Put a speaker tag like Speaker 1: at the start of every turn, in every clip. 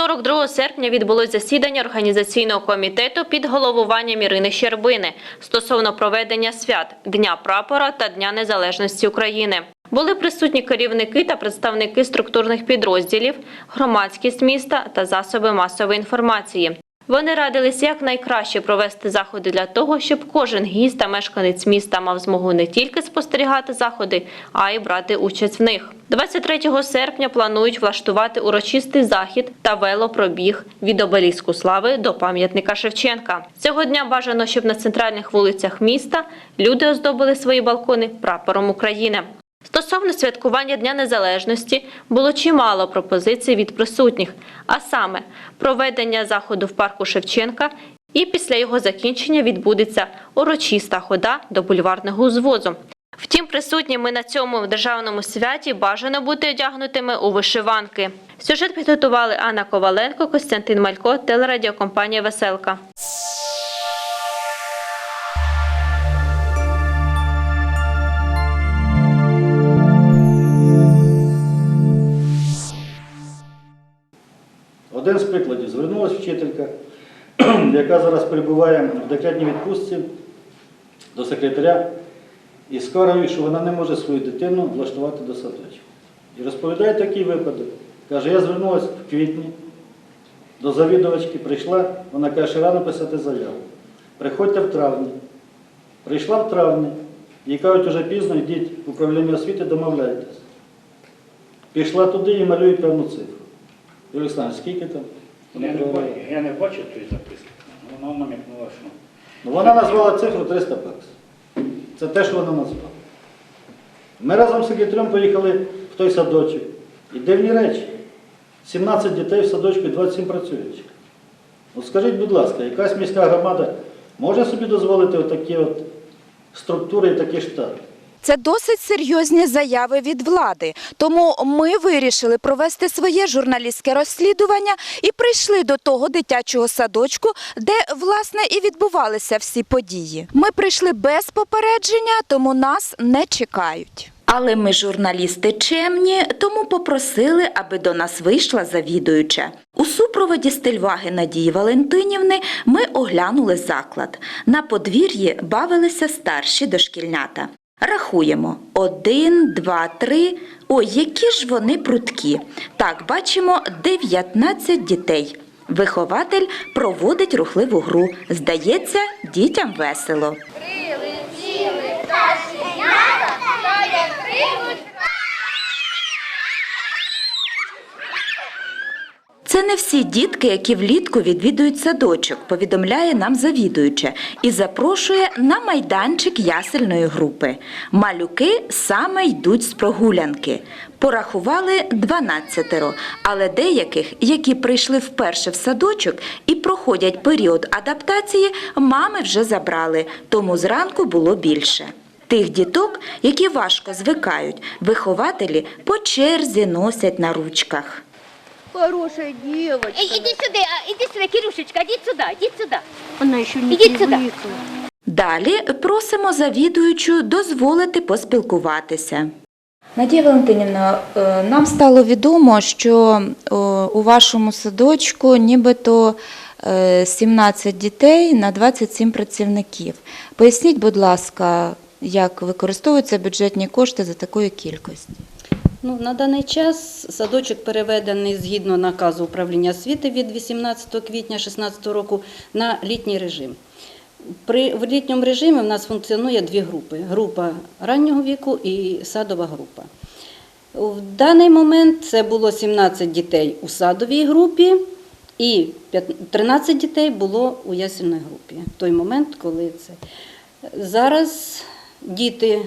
Speaker 1: 42 серпня відбулось засідання організаційного комітету під головуванням Ірини Щербини стосовно проведення свят Дня прапора та Дня Незалежності України. Були присутні керівники та представники структурних підрозділів, громадськість міста та засоби масової інформації. Вони радились як найкраще провести заходи для того, щоб кожен гість та мешканець міста мав змогу не тільки спостерігати заходи, а й брати участь в них. 23 серпня планують влаштувати урочистий захід та велопробіг від обеліску слави до пам'ятника Шевченка. Цього дня бажано, щоб на центральних вулицях міста люди оздобили свої балкони прапором України. Стосовно святкування Дня Незалежності було чимало пропозицій від присутніх, а саме проведення заходу в парку Шевченка і після його закінчення відбудеться урочиста хода до бульварного узвозу. Втім, присутніми на цьому державному святі бажано бути одягнутими у вишиванки. Сюжет підготували Анна Коваленко, Костянтин Малько, телерадіокомпанія Веселка.
Speaker 2: Один з прикладів. Звернулася вчителька, яка зараз перебуває в декретній відпустці до секретаря і скаргою, що вона не може свою дитину влаштувати до садочку. І розповідає такий випадок. Каже, я звернулася в квітні до завідувачки, прийшла, вона каже, що рано писати заяву. Приходьте в травні. Прийшла в травні, їй кажуть, уже пізно, йдіть в управління освіти, домовляйтесь. Пішла туди і малюють певну цифру. Юрій Олександрович, скільки там?
Speaker 3: Я не, бачу, я не бачу тої записки. Вона намікнула, що
Speaker 2: Ну, вона назвала цифру 300 баксів. Це те, що вона назвала. Ми разом з секретарем поїхали в той садочок. І дивні речі. 17 дітей в садочку і 27 працюючих. От скажіть, будь ласка, якась міська громада може собі дозволити отакі от структури і такі штати?
Speaker 4: Це досить серйозні заяви від влади. Тому ми вирішили провести своє журналістське розслідування і прийшли до того дитячого садочку, де власне і відбувалися всі події. Ми прийшли без попередження, тому нас не чекають. Але ми журналісти чемні, тому попросили, аби до нас вийшла завідуюча. У супроводі стильваги Надії Валентинівни ми оглянули заклад. На подвір'ї бавилися старші дошкільнята. Рахуємо один, два, три. Ой, які ж вони прудкі. Так, бачимо 19 дітей. Вихователь проводить рухливу гру. Здається, дітям весело.
Speaker 5: Прилетіли пташенята, стоять кривуть.
Speaker 4: Це не всі дітки, які влітку відвідують садочок, повідомляє нам завідуюча і запрошує на майданчик ясельної групи. Малюки саме йдуть з прогулянки. Порахували 12, але деяких, які прийшли вперше в садочок і проходять період адаптації, мами вже забрали, тому зранку було більше. Тих діток, які важко звикають, вихователі по черзі носять на ручках.
Speaker 5: Хорошая девочка.
Speaker 6: Эй, иди сюда, а, иди сюда, Кирюшечка, иди сюда, иди сюда.
Speaker 5: Она еще не
Speaker 6: Иди сюда.
Speaker 5: привыкла.
Speaker 4: Далі просимо завідуючу дозволити поспілкуватися. Надія Валентинівна, е, нам стало відомо, що е, у вашому садочку нібито е, 17 дітей на 27 працівників. Поясніть, будь ласка, як використовуються бюджетні кошти за такої кількості?
Speaker 7: Ну, на даний час садочок переведений згідно наказу управління освіти від 18 квітня 2016 року на літній режим. При в літньому режимі в нас функціонує дві групи: група раннього віку і садова група. В даний момент це було 17 дітей у садовій групі і 13 дітей було у ясельній групі. В той момент, коли це. Зараз діти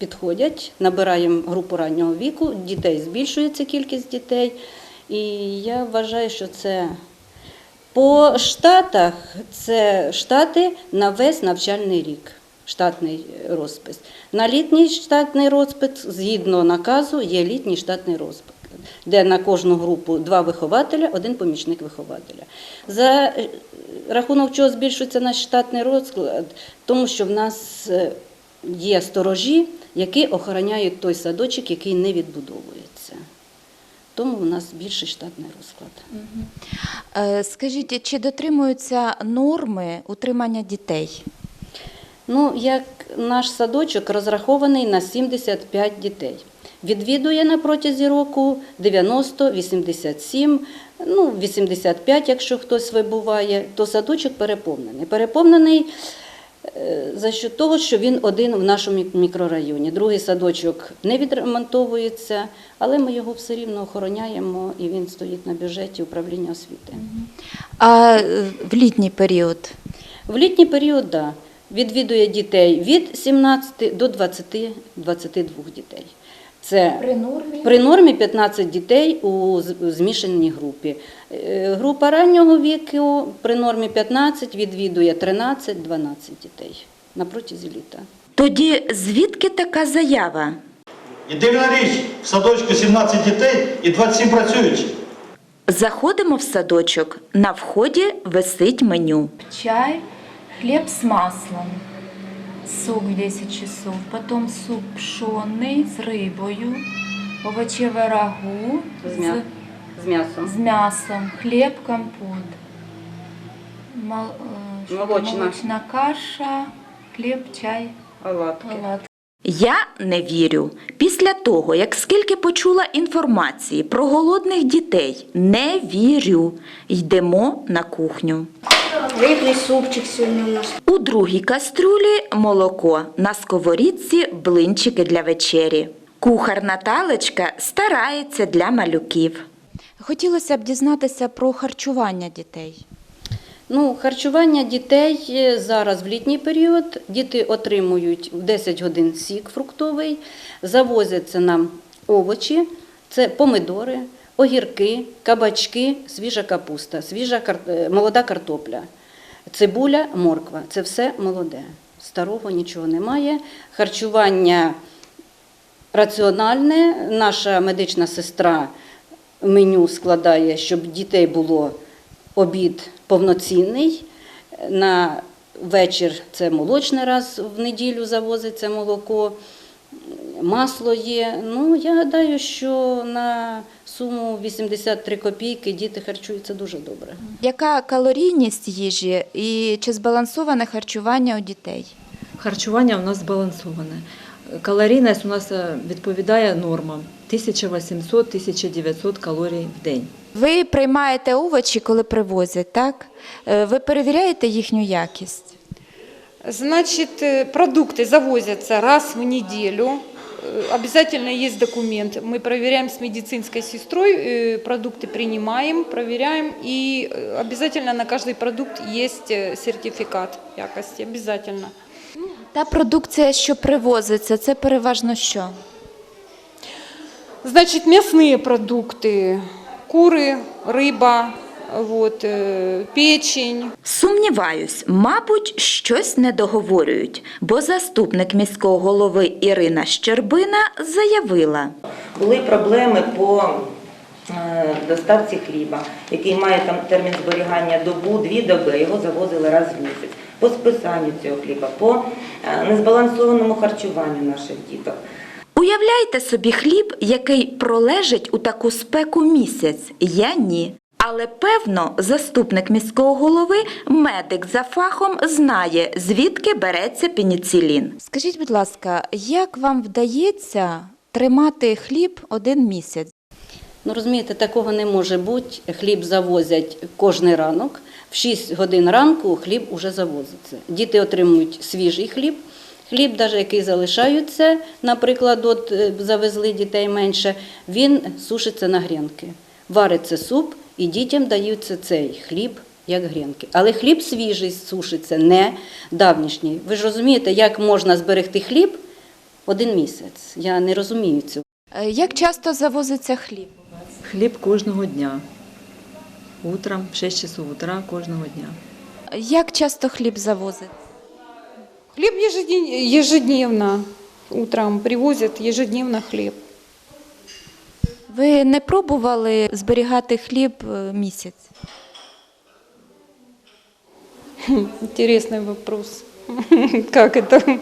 Speaker 7: підходять, набираємо групу раннього віку, дітей збільшується кількість дітей. І я вважаю, що це по штатах це штати на весь навчальний рік. Штатний розпис. На літній штатний розпис, згідно наказу, є літній штатний розпис, де на кожну групу два вихователя, один помічник вихователя. За е, рахунок чого збільшується наш штатний розклад, тому що в нас е, є сторожі, які охороняють той садочок, який не відбудовується. тому у нас більший штатний розклад.
Speaker 4: Е, Скажіть, чи дотримуються норми утримання дітей?
Speaker 7: Ну, як наш садочок розрахований на 75 дітей. Відвідує на протязі року 90, 87, ну 85, якщо хтось вибуває, то садочок переповнений. Переповнений за що того, що він один в нашому мікрорайоні. Другий садочок не відремонтовується, але ми його все рівно охороняємо і він стоїть на бюджеті управління освіти.
Speaker 4: А е, в літній період?
Speaker 7: В літній період, да, відвідує дітей від 17 до 20-22 дітей. Це
Speaker 4: При нормі?
Speaker 7: при нормі 15 дітей у змішаній групі. Е, Група раннього віку при нормі 15 відвідує 13-12 дітей на протязі літа.
Speaker 4: Тоді звідки така заява?
Speaker 2: І дивна річ, в садочку 17 дітей і 27 працюючих.
Speaker 4: Заходимо в садочок. На вході висить меню.
Speaker 8: чай, хлеб с маслом, суп 10 часов, потом суп пшенный с рыбою, овощевое рагу
Speaker 7: З, м'я... з м'ясом.
Speaker 8: с мясом, хлеб, компот, мол- э, что-то
Speaker 7: Молочная.
Speaker 8: молочная каша, хлеб, чай,
Speaker 7: Оладки.
Speaker 8: оладки.
Speaker 4: Я не вірю. Після того, як скільки почула інформації про голодних дітей, не вірю. Йдемо на кухню.
Speaker 5: Рибний супчик сьогодні у нас.
Speaker 4: У другій кастрюлі молоко, на сковорідці блинчики для вечері. Кухар Наталечка старається для малюків. Хотілося б дізнатися про харчування дітей.
Speaker 7: Ну, харчування дітей е, зараз в літній період. Діти отримують в 10 годин сік фруктовий, завозяться нам овочі, це помидори, огірки, кабачки, свіжа капуста, свіжа кар- е, молода картопля, цибуля, морква. Це все молоде. Старого нічого немає. Харчування раціональне. Наша медична сестра меню складає, щоб дітей було обід повноцінний. На вечір це молочний раз в неділю завозиться молоко, масло є. Ну, я гадаю, що на суму 83 копійки діти харчуються дуже добре.
Speaker 4: Яка калорійність їжі і чи збалансоване харчування у дітей?
Speaker 9: Харчування у нас збалансоване. Калорійність у нас е, відповідає нормам 1800-1900 калорій в день.
Speaker 4: Ви приймаєте овочі, коли привозять, так? Е, Ви перевіряєте їхню якість?
Speaker 10: Значит, э, продукты завозятся раз в неделю. Э, Обязательно есть документ. Мы проверяем с медицинской сестрой, э, продукты принимаем, проверяем. И э, обязательно на каждый продукт есть э, сертификат якости. Обязательно.
Speaker 4: Та продукція, що привозиться, це переважно що?
Speaker 10: Значит, мясные продукты. Куры, рыба, вот, э, печень.
Speaker 4: Сумніваюсь, мабуть, щось не договорюють, бо заступник міського голови Ірина Щербина заявила.
Speaker 11: Були проблеми по е, доставці хліба, який має там термін зберігання добу, дві доби, його завозили раз в місяць. По списанню цього хліба, по е, незбалансованому харчуванню наших діток.
Speaker 4: Уявляйте собі хліб, який пролежить у таку спеку місяць. Я ні. Але певно, заступник міського голови, медик за фахом, знає, звідки береться пеніцилін. Скажіть, будь ласка, як вам вдається тримати хліб один місяць?
Speaker 7: Ну, розумієте, такого не може бути. Хліб завозять кожний ранок. В 6 годин ранку хліб уже завозиться. Діти отримують свіжий хліб. Хліб, навіть який залишаються, наприклад, от е, завезли дітей менше, він сушиться на грінки. Вариться суп і дітям даються цей хліб як грінки. Але хліб свіжий сушиться, не давнішній. Ви ж розумієте, як можна зберегти хліб один місяць? Я не розумію цього.
Speaker 4: Е, Як часто завозиться хліб?
Speaker 9: Хліб кожного дня. Утром, в 6 часов утра кожного дня.
Speaker 4: Як часто хліб завозить?
Speaker 10: Ежеден- ежедневно. Утром привозят ежедневно хлеб.
Speaker 4: Ви не пробували зберігати хліб е, місяць?
Speaker 10: Интересный вопрос. Как это?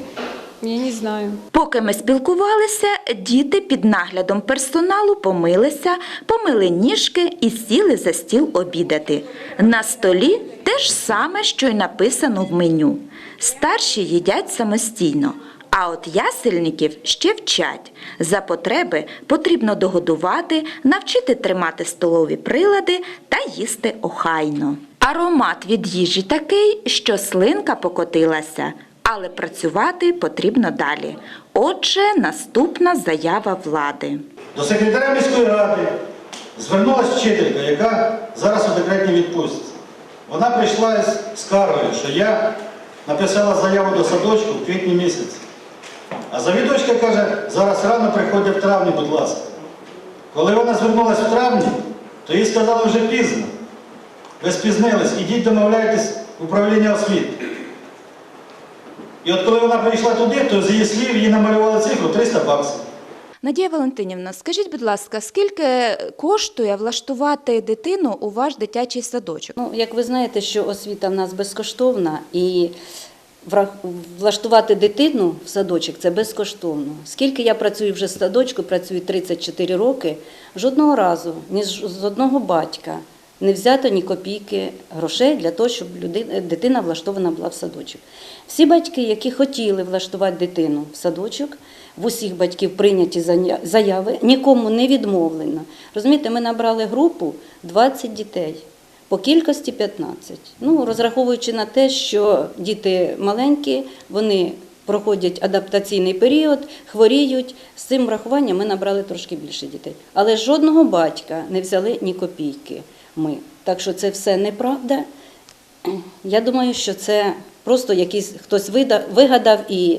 Speaker 10: Я не знаю.
Speaker 4: Поки ми спілкувалися, діти під наглядом персоналу помилися, помили ніжки і сіли за стіл обідати. На столі те ж саме, що й написано в меню. Старші їдять самостійно, а от ясельників ще вчать. За потреби потрібно догодувати, навчити тримати столові прилади та їсти охайно. Аромат від їжі такий, що слинка покотилася, але працювати потрібно далі. Отже, наступна заява влади.
Speaker 2: До секретаря міської ради звернулася вчителька, яка зараз у декретній відпустці. Вона прийшла з скаргою, що я написала заяву до садочку в квітні місяці. А завідувачка каже, зараз рано приходять в травні, будь ласка. Коли вона звернулася в травні, то їй сказали вже пізно. Ви спізнились, ідіть домовляйтесь в управління освіти. І от коли вона прийшла туди, то з її слів їй намалювали цифру 300 баксів.
Speaker 4: Надія Валентинівна, скажіть, будь ласка, скільки коштує влаштувати дитину у ваш дитячий садочок?
Speaker 7: Ну, як ви знаєте, що освіта в нас безкоштовна і влаштувати дитину в садочок це безкоштовно. Скільки я працюю вже в садочку, працюю 34 роки, жодного разу ні з одного батька не взято ні копійки грошей для того, щоб людина, дитина влаштована була в садочок. Всі батьки, які хотіли влаштувати дитину в садочок, в усіх батьків прийняті заяви, нікому не відмовлено. Розумієте, ми набрали групу 20 дітей. По кількості 15. Ну, розраховуючи на те, що діти маленькі, вони проходять адаптаційний період, хворіють. З цим врахуванням ми набрали трошки більше дітей. Але жодного батька не взяли ні копійки ми. Так що це все неправда. Я думаю, що це просто якийсь хтось вигадав і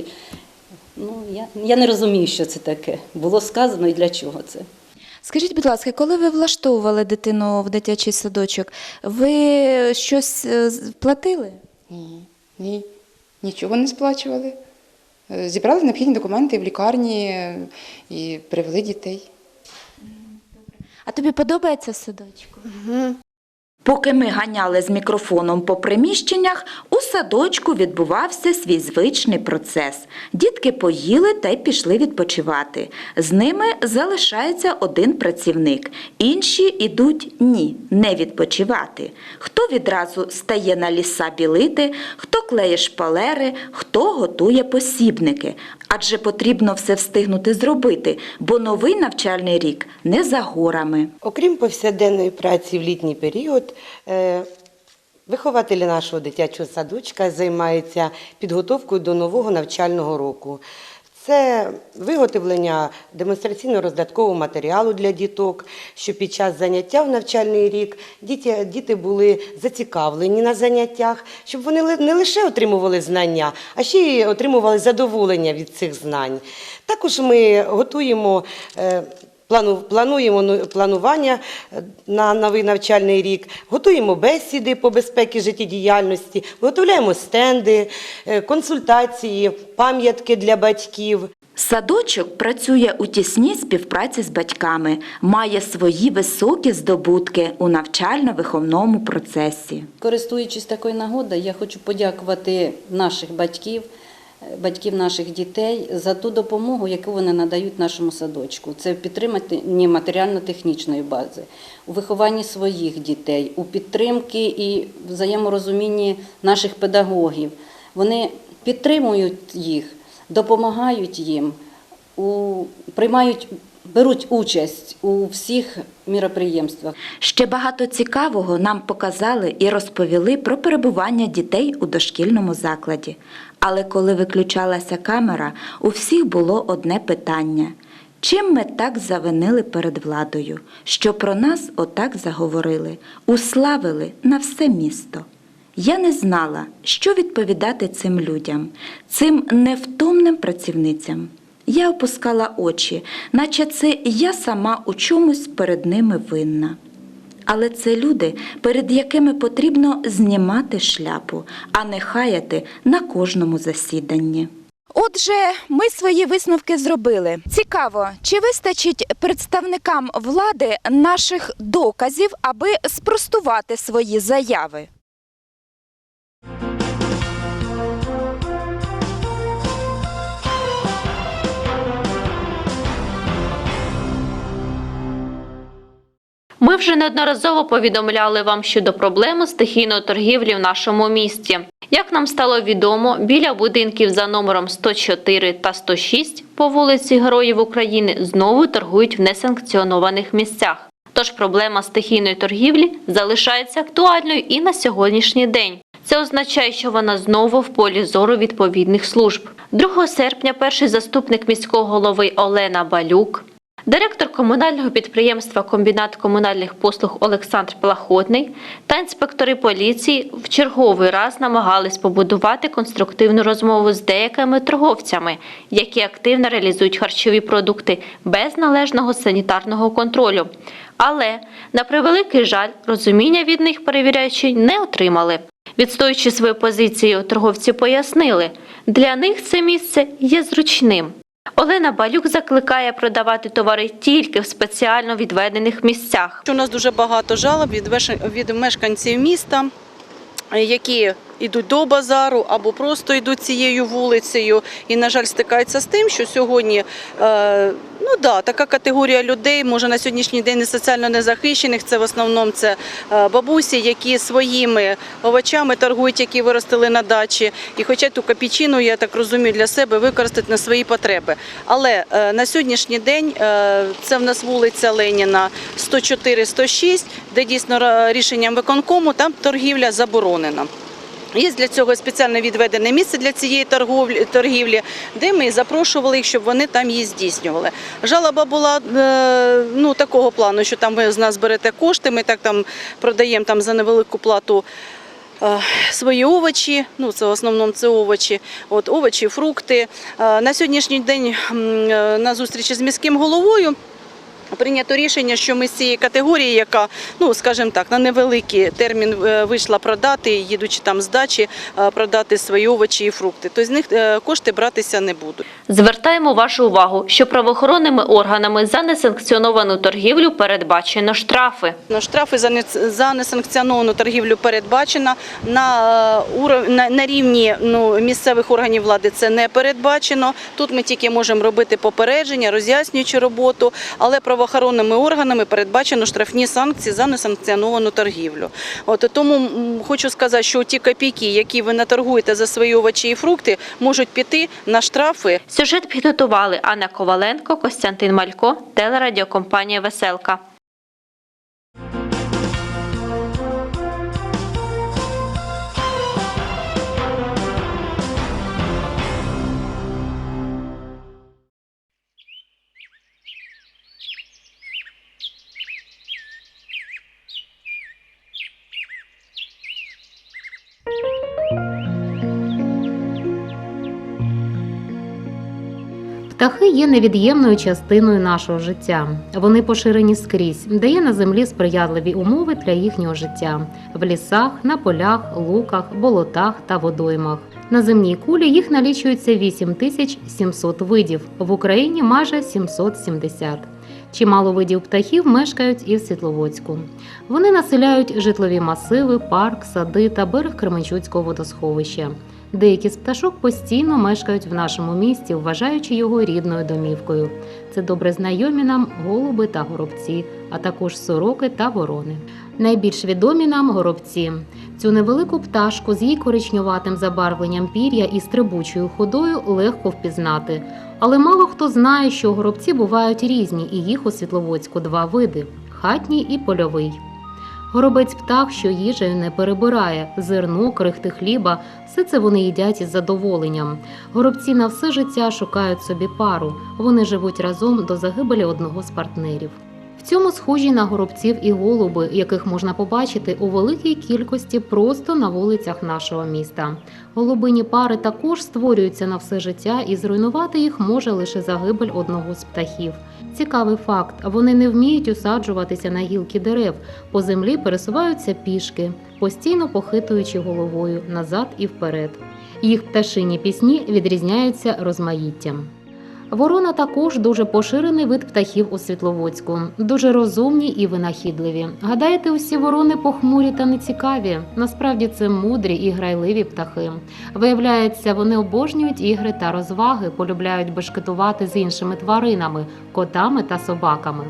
Speaker 7: ну, я, я не розумію, що це таке. Було сказано і для чого це.
Speaker 4: Скажіть, будь ласка, коли ви влаштовували дитину в дитячий садочок, ви щось е, платили?
Speaker 12: Ні, ні, нічого не сплачували. Е, Зібрали необхідні документи в лікарні е, і привели дітей.
Speaker 4: А тобі подобається в садочку? Поки ми ганяли з мікрофоном по приміщеннях, у садочку відбувався свій звичний процес. Дітки поїли та й пішли відпочивати. З ними залишається один працівник. Інші ідуть ні, не відпочивати. Хто відразу стає на ліса білити, хто клеє шпалери, хто готує посібники. Адже потрібно все встигнути зробити, бо новий навчальний рік не за горами.
Speaker 13: Окрім повсякденної праці в літній період, е, вихователі нашого дитячого садочка займаються підготовкою до нового навчального року. Це виготовлення демонстраційно-роздаткового матеріалу для діток, щоб під час заняття в навчальний рік діти, діти були зацікавлені на заняттях, щоб вони не лише отримували знання, а ще й отримували задоволення від цих знань. Також ми готуємо. Плану, плануємо ну, планування е, на новий навчальний рік, готуємо бесіди по безпеці життєдіяльності, виготовляємо стенди, е, консультації, пам'ятки для батьків.
Speaker 4: Садочок працює у тісній співпраці з батьками, має свої високі здобутки у навчально-виховному процесі.
Speaker 7: Користуючись такою нагодою, я хочу подякувати наших батьків, батьків наших дітей за ту допомогу, яку вони надають нашому садочку. Це в підтриманні матеріально-технічної бази, у вихованні своїх дітей, у підтримки і взаєморозумінні наших педагогів. Вони підтримують їх, допомагають їм, у, приймають, беруть участь у всіх міроприємствах.
Speaker 4: Ще багато цікавого нам показали і розповіли про перебування дітей у дошкільному закладі. Але коли виключалася камера, у всіх було одне питання. Чим ми так завинили перед владою, що про нас отак заговорили, уславили на все місто? Я не знала, що відповідати цим людям, цим невтомним працівницям. Я опускала очі, наче це я сама у чомусь перед ними винна. Але це люди, перед якими потрібно знімати шляпу, а не хаяти на кожному засіданні. Отже, ми свої висновки зробили. Цікаво, чи вистачить представникам влади наших доказів, аби спростувати свої заяви?
Speaker 1: Вже неодноразово повідомляли вам щодо проблеми стихійної торгівлі в нашому місті. Як нам стало відомо, біля будинків за номером 104 та 106 по вулиці Героїв України знову торгують в несанкціонованих місцях. Тож проблема стихійної торгівлі залишається актуальною і на сьогоднішній день. Це означає, що вона знову в полі зору відповідних служб. 2 серпня перший заступник міського голови Олена Балюк, директор комунального підприємства Комбінат комунальних послуг Олександр Плахотний та інспектори поліції в черговий раз намагались побудувати конструктивну розмову з деякими торговцями, які активно реалізують харчові продукти без належного санітарного контролю. Але, на превеликий жаль, розуміння від них перевіряючі не отримали. Відстоюючи свою позицію, торговці пояснили, для них це місце є зручним. Олена Балюк закликає продавати товари тільки в спеціально відведених місцях.
Speaker 14: У нас дуже багато жалоб від мешканців міста, які йдуть до базару або просто йдуть цією вулицею. І, на жаль, стикаються з тим, що сьогодні е, ну да, така категорія людей, може на сьогоднішній день не соціально незахищених. Це в основному це е, бабусі, які своїми овочами торгують, які виростили на дачі, і хочуть ту копійчину, я так розумію, для себе використати на свої потреби. Але е, на сьогоднішній день це в нас вулиця Леніна 104-106, де дійсно рішенням виконкому там торгівля заборонена. Є для цього спеціально відведене місце для цієї торгівлі, де ми запрошували їх, щоб вони там її здійснювали. Жалоба була е, ну, такого плану, що там ви з нас берете кошти, ми так там продаємо там за невелику плату. е, Свої овочі, ну це в основному це овочі, от овочі, фрукти. Е, На сьогоднішній день на зустрічі з міським головою Прийнято рішення, що ми з цієї категорії, яка, ну скажімо так, на невеликий термін е, вийшла продати, їдучи там з дачі, е, продати свої овочі і фрукти. То з них е, кошти братися не будуть.
Speaker 1: Звертаємо вашу увагу, що правоохоронними органами за несанкціоновану торгівлю передбачено штрафи.
Speaker 14: Штрафи за несанкціоновану торгівлю передбачено. На, на, рівні ну, місцевих органів влади це не передбачено. Тут ми тільки можемо робити попередження, роз'яснюючи роботу, але правоохоронними органами передбачено штрафні санкції за несанкціоновану торгівлю. От тому хочу сказати, що ті копійки, які ви наторгуєте за свої овочі і фрукти, можуть піти на штрафи
Speaker 1: Сюжет підготували Анна Коваленко, Костянтин Малько, телерадіокомпанія Веселка.
Speaker 15: Птахи є невід'ємною частиною нашого життя. Вони поширені скрізь, де є на землі сприятливі умови для їхнього життя в лісах, на полях, луках, болотах та водоймах. На земній кулі їх налічується 8700 видів, в Україні майже 770. Чимало видів птахів мешкають і в Світловодську. Вони населяють житлові масиви, парк, сади та берег Кременчуцького водосховища. Деякі з пташок постійно мешкають в нашому місті, вважаючи його рідною домівкою. Це добре знайомі нам голуби та горобці, а також сороки та ворони. Найбільш відомі нам горобці. Цю невелику пташку з її коричнюватим забарвленням пір'я і стрибучою ходою легко впізнати. Але мало хто знає, що горобці бувають різні, і їх у Світловодську два види хатній і польовий. Горобець птах, що їжею не перебирає, зерно, крихти хліба, все це вони їдять із задоволенням. Горобці на все життя шукають собі пару. Вони живуть разом до загибелі одного з партнерів. Цьому схожі на горобців і голуби, яких можна побачити у великій кількості просто на вулицях нашого міста. Голубині пари також створюються на все життя, і зруйнувати їх може лише загибель одного з птахів. Цікавий факт: вони не вміють усаджуватися на гілки дерев, по землі пересуваються пішки, постійно похитуючи головою назад і вперед. Їх пташині пісні відрізняються розмаїттям. Ворона також дуже поширений вид птахів у Світловодську, дуже розумні і винахідливі. Гадаєте, усі ворони похмурі та нецікаві? Насправді це мудрі і грайливі птахи. Виявляється, вони обожнюють ігри та розваги, полюбляють бешкетувати з іншими тваринами, котами та собаками.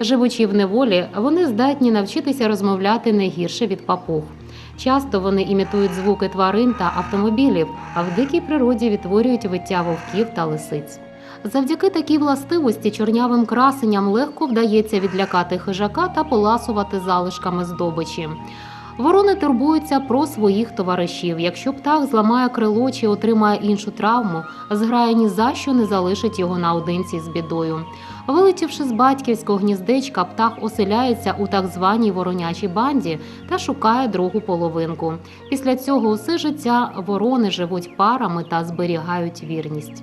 Speaker 15: Живучи в неволі, вони здатні навчитися розмовляти не гірше від папуг. Часто вони імітують звуки тварин та автомобілів, а в дикій природі відтворюють виття вовків та лисиць. Завдяки такій властивості чорнявим красенням легко вдається відлякати хижака та поласувати залишками здобичі. Ворони турбуються про своїх товаришів. Якщо птах зламає крило чи отримає іншу травму, зграя ні за що не залишить його наодинці з бідою. Вилетівши з батьківського гніздечка, птах оселяється у так званій воронячій банді та шукає другу половинку. Після цього усе життя ворони живуть парами та зберігають вірність.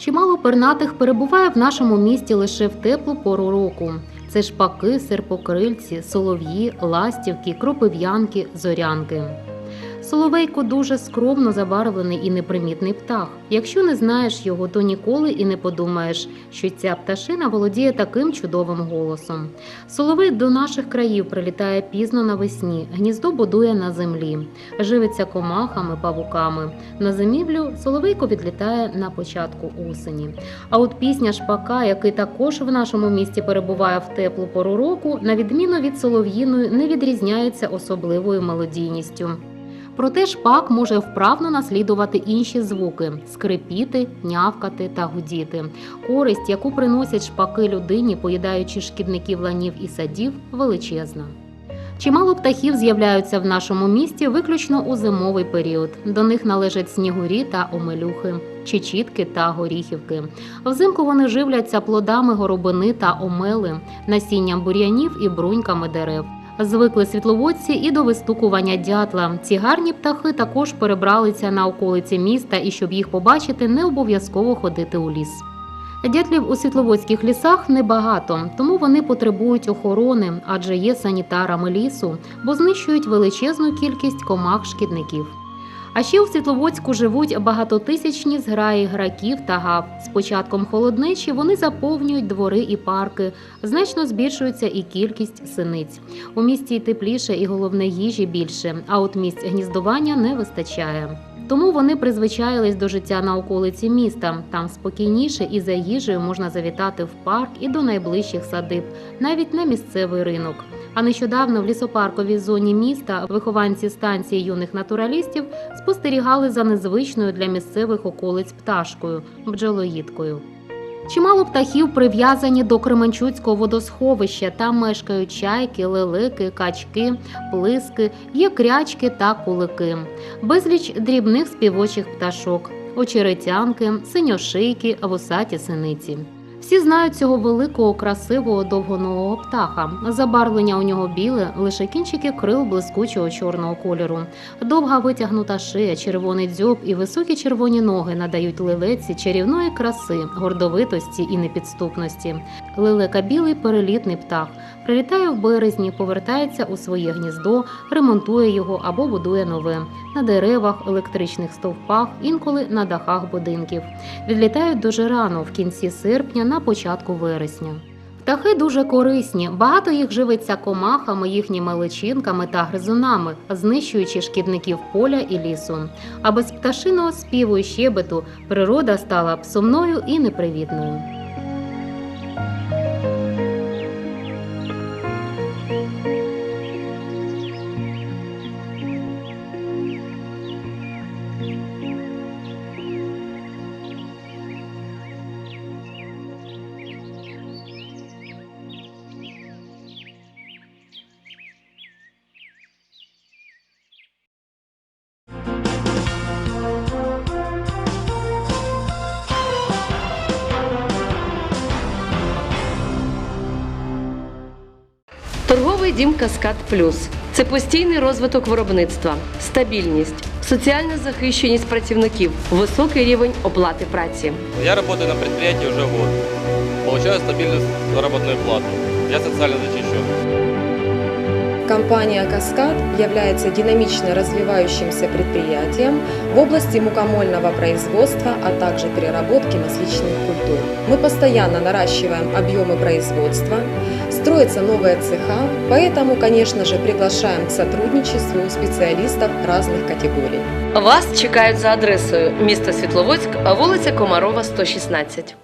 Speaker 15: Чимало пернатих перебуває в нашому місті лише в теплу пору року. Це шпаки, серпокрильці, солов'ї, ластівки, кропив'янки, зорянки. Соловейко дуже скромно забарвлений і непримітний птах. Якщо не знаєш його, то ніколи і не подумаєш, що ця пташина володіє таким чудовим голосом. Соловей до наших країв прилітає пізно навесні, гніздо будує на землі, живиться комахами, павуками. На зимівлю соловейко відлітає на початку осені. А от пісня шпака, який також в нашому місті перебуває в теплу пору року, на відміну від солов'їної, не відрізняється особливою мелодійністю. Проте шпак може вправно наслідувати інші звуки скрипіти, нявкати та гудіти. Користь, яку приносять шпаки людині, поїдаючи шкідників ланів і садів, величезна. Чимало птахів з'являються в нашому місті виключно у зимовий період. До них належать снігурі та омелюхи, чечітки та горіхівки. Взимку вони живляться плодами горобини та омели, насінням бур'янів і бруньками дерев. Звикли світловодці і до вистукування дятла. Ці гарні птахи також перебралися на околиці міста, і щоб їх побачити, не обов'язково ходити у ліс. Дятлів у світловодських лісах небагато, тому вони потребують охорони, адже є санітарами лісу, бо знищують величезну кількість комах-шкідників. А ще у Світловодську живуть багатотисячні зграї граків та гав. З початком холоднечі вони заповнюють двори і парки, значно збільшується і кількість синиць. У місті тепліше, і головне їжі більше, а от місць гніздування не вистачає. Тому вони призвичаїлись до життя на околиці міста. Там спокійніше і за їжею можна завітати в парк і до найближчих садиб, навіть на місцевий ринок. А нещодавно в лісопарковій зоні міста вихованці станції юних натуралістів спостерігали за незвичною для місцевих околиць пташкою бджолоїдкою. Чимало птахів прив'язані до Кременчуцького водосховища. Там мешкають чайки, лелики, качки, плиски, є крячки та кулики. Безліч дрібних співочих пташок, очеретянки, синьошийки, вусаті синиці. Всі знають цього великого, красивого довгоногого птаха. Забарвлення у нього біле, лише кінчики крил блискучого чорного кольору. Довга витягнута шия, червоний дзьоб і високі червоні ноги надають лилеці чарівної краси, гордовитості і непідступності. Лелека білий перелітний птах. Прилітає в березні, повертається у своє гніздо, ремонтує його або будує нове на деревах, електричних стовпах, інколи на дахах будинків. Відлітають дуже рано, в кінці серпня, на початку вересня. Птахи дуже корисні. Багато їх живиться комахами, їхніми личинками та гризунами, знищуючи шкідників поля і лісу. А без пташиного співу і щебету природа стала б сумною і непривітною.
Speaker 16: дім Каскад Плюс це постійний розвиток виробництва, стабільність, соціальна захищеність працівників, високий рівень оплати праці.
Speaker 17: Я работаю на предприятии уже год. Получаю стабильную заработную плату. Я социально защищен.
Speaker 18: Компания «Каскад» является динамично развивающимся предприятием в области мукомольного производства, а также переработки масличных культур. Мы постоянно наращиваем объемы производства, строятся новые цеха, поэтому, конечно же, приглашаем к сотрудничеству специалистов разных категорий.
Speaker 19: Вас чекають за адресою місто Світловодськ, вулиця Комарова, 116.